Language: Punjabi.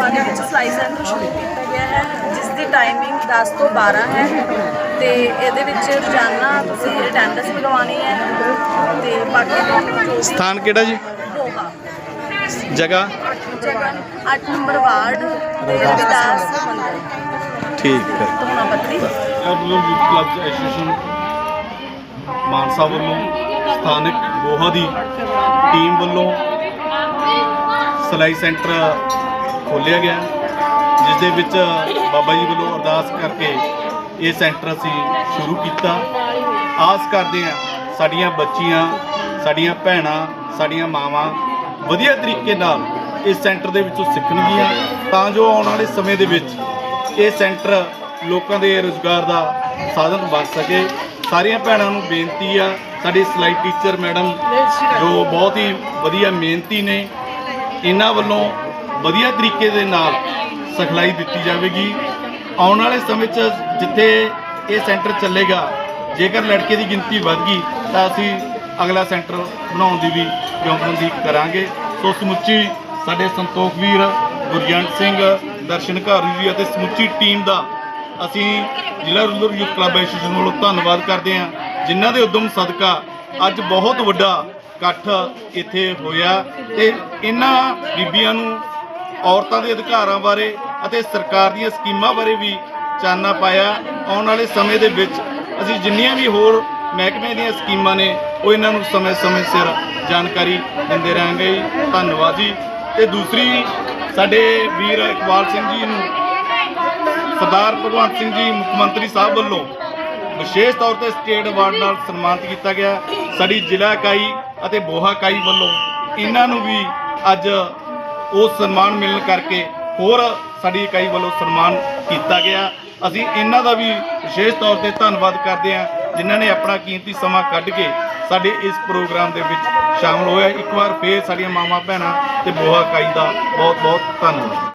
ਬੋਹਾ ਦੇ ਵਿੱਚ ਸਿਲਾਈ ਸੈਂਟਰ ਸ਼ੁਰੂ ਕੀਤਾ ਗਿਆ ਹੈ। ਜਿਸ ਦੀ ਟਾਈਮਿੰਗ 10 ਤੋਂ 12 ਹੈ। ਤੇ ਇਹਦੇ ਵਿੱਚ ਰੋਜ਼ਾਨਾ ਤੁਸੀਂ ਅਟੈਂਡੈਂਸ ਲਗਵਾਉਣੀ ਹੈ ਤੇ ਬਾਕੀ ਤੁਹਾਨੂੰ ਜੋ ਵੀ ਸਥਾਨ ਕਿਹੜਾ ਜੀ? ਬੋਹਾ ਜਗ੍ਹਾ? ਜਗ੍ਹਾ 8 ਨੰਬਰ ਵਾਰਡ ਤੇ ਰਵਿਦਾਸ ਮੰਦਰ ਠੀਕ ਹੈ। ਧੋਣਾ ਪੱਤਰੀ ਐਬਲਰ ਯੂਥ ਕਲੱਬ ਐਸੋਸੀਏਸ਼ਨ ਮਾਨਸਾ ਵੱਲੋਂ ਸਥਾਨਕ ਬੋਹਾ ਦੀ ਟੀਮ ਵੱਲੋਂ ਸਿਲਾਈ ਸੈਂਟਰ ਖੋਲ੍ਹਿਆ ਗਿਆ ਜਿਸ ਦੇ ਵਿੱਚ ਬਾਬਾ ਜੀ ਵੱਲੋਂ ਅਰਦਾਸ ਕਰਕੇ ਇਹ ਸੈਂਟਰ ਅਸੀਂ ਸ਼ੁਰੂ ਕੀਤਾ। ਆਸ ਕਰਦੇ ਹਾਂ ਸਾਡੀਆਂ ਬੱਚੀਆਂ, ਸਾਡੀਆਂ ਭੈਣਾਂ, ਸਾਡੀਆਂ ਮਾਵਾਂ ਵਧੀਆ ਤਰੀਕੇ ਨਾਲ ਇਸ ਸੈਂਟਰ ਦੇ ਵਿੱਚੋਂ ਸਿੱਖਣਗੀਆਂ, ਤਾਂ ਜੋ ਆਉਣ ਵਾਲੇ ਸਮੇਂ ਦੇ ਵਿੱਚ ਇਹ ਸੈਂਟਰ ਲੋਕਾਂ ਦੇ ਰੁਜ਼ਗਾਰ ਦਾ ਸਾਧਨ ਬਣ ਸਕੇ। ਸਾਰੀਆਂ ਭੈਣਾਂ ਨੂੰ ਬੇਨਤੀ ਆ, ਸਾਡੀ ਸਿਲਾਈ ਟੀਚਰ ਮੈਡਮ, ਜੋ ਬਹੁਤ ਹੀ ਵਧੀਆ ਮਿਹਨਤੀ ਨੇ, ਇਹਨਾਂ ਵੱਲੋਂ ਵਧੀਆ ਤਰੀਕੇ ਦੇ ਨਾਲ ਸਿਖਲਾਈ ਦਿੱਤੀ ਜਾਵੇਗੀ। ਆਉਣ ਵਾਲੇ ਸਮੇਂ 'ਚ ਜਿੱਥੇ ਇਹ ਸੈਂਟਰ ਚੱਲੇਗਾ, ਜੇਕਰ ਲੜਕੇ ਦੀ ਗਿਣਤੀ ਵੱਧ ਗਈ, ਤਾਂ ਅਸੀਂ ਅਗਲਾ ਸੈਂਟਰ ਬਣਾਉਣ ਦੀ ਵੀ ਯੋਜਨਾਬੰਦੀ ਕਰਾਂਗੇ। ਸੋ ਸਮੁੱਚੀ ਸਾਡੇ ਸੰਤੋਖ ਵੀਰ ਗੁਰਜੰਟ ਸਿੰਘ, ਦਰਸ਼ਨ ਘਾਰੂ ਜੀ ਅਤੇ ਸਮੁੱਚੀ ਟੀਮ ਦਾ ਅਸੀਂ ਜ਼ਿਲ੍ਹਾ ਰੂਰਲ ਯੂਥ ਕਲੱਬ ਐਸੋਸੀਏਸ਼ਨ ਵੱਲੋਂ ਧੰਨਵਾਦ ਕਰਦੇ ਹਾਂ, ਜਿਨ੍ਹਾਂ ਦੇ ਉਦਮ ਸਦਕਾ ਅੱਜ ਬਹੁਤ ਵੱਡਾ ਇਕੱਠ ਇੱਥੇ ਹੋਇਆ ਤੇ ਇਹਨਾਂ ਬੀਬੀਆਂ ਨੂੰ ਔਰਤਾਂ ਦੇ ਅਧਿਕਾਰਾਂ ਬਾਰੇ ਅਤੇ ਸਰਕਾਰ ਦੀਆਂ ਸਕੀਮਾਂ ਬਾਰੇ ਵੀ ਚਾਨਣਾ ਪਾਇਆ। ਆਉਣ ਵਾਲੇ ਸਮੇਂ ਦੇ ਵਿੱਚ ਅਸੀਂ ਜਿੰਨੀਆਂ ਵੀ ਹੋਰ ਮਹਿਕਮੇ ਦੀਆਂ ਸਕੀਮਾਂ ਨੇ, ਉਹ ਇਹਨਾਂ ਨੂੰ ਸਮੇਂ-ਸਮੇਂ ਸਿਰ ਜਾਣਕਾਰੀ ਦਿੰਦੇ ਰਹਾਂਗੇ ਜੀ। ਧੰਨਵਾਦ ਜੀ। ਤੇ ਦੂਸਰੀ, ਸਾਡੇ ਵੀਰ ਇਕਬਾਲ ਸਿੰਘ ਜੀ ਨੂੰ ਸਰਦਾਰ ਭਗਵੰਤ ਸਿੰਘ ਜੀ, ਮੁੱਖ ਮੰਤਰੀ ਸਾਹਿਬ ਵੱਲੋਂ ਵਿਸ਼ੇਸ਼ ਤੌਰ ਤੇ ਸਟੇਟ ਅਵਾਰਡ ਨਾਲ ਸਨਮਾਨਿਤ ਕੀਤਾ ਗਿਆ। ਸਾਡੀ ਜ਼ਿਲ੍ਹਾ ਇਕਾਈ ਅਤੇ ਬੋਹਾ ਇਕਾਈ ਵੱਲੋਂ ਇਹਨਾਂ ਨੂੰ ਵੀ ਅੱਜ ਉਹ ਸਨਮਾਨ ਮਿਲਣ ਕਰਕੇ ਹੋਰ ਸਾਡੀ ਇਕਾਈ ਵੱਲੋਂ ਸਨਮਾਨ ਕੀਤਾ ਗਿਆ। ਅਸੀਂ ਇਹਨਾਂ ਦਾ ਵੀ ਵਿਸ਼ੇਸ਼ ਤੌਰ ਤੇ ਧੰਨਵਾਦ ਕਰਦੇ ਹਾਂ, ਜਿਨ੍ਹਾਂ ਨੇ ਆਪਣਾ ਕੀਮਤੀ ਸਮਾਂ ਕੱਢ ਕੇ ਸਾਡੇ ਇਸ ਪ੍ਰੋਗਰਾਮ ਦੇ ਵਿੱਚ ਸ਼ਾਮਲ ਹੋਇਆ। ਇੱਕ ਵਾਰ ਫੇਰ ਸਾਡੀਆਂ ਮਾਵਾਂ, ਭੈਣਾਂ ਤੇ ਬੋਹਾ ਇਕਾਈ ਦਾ ਬਹੁਤ ਬਹੁਤ ਧੰਨਵਾਦ।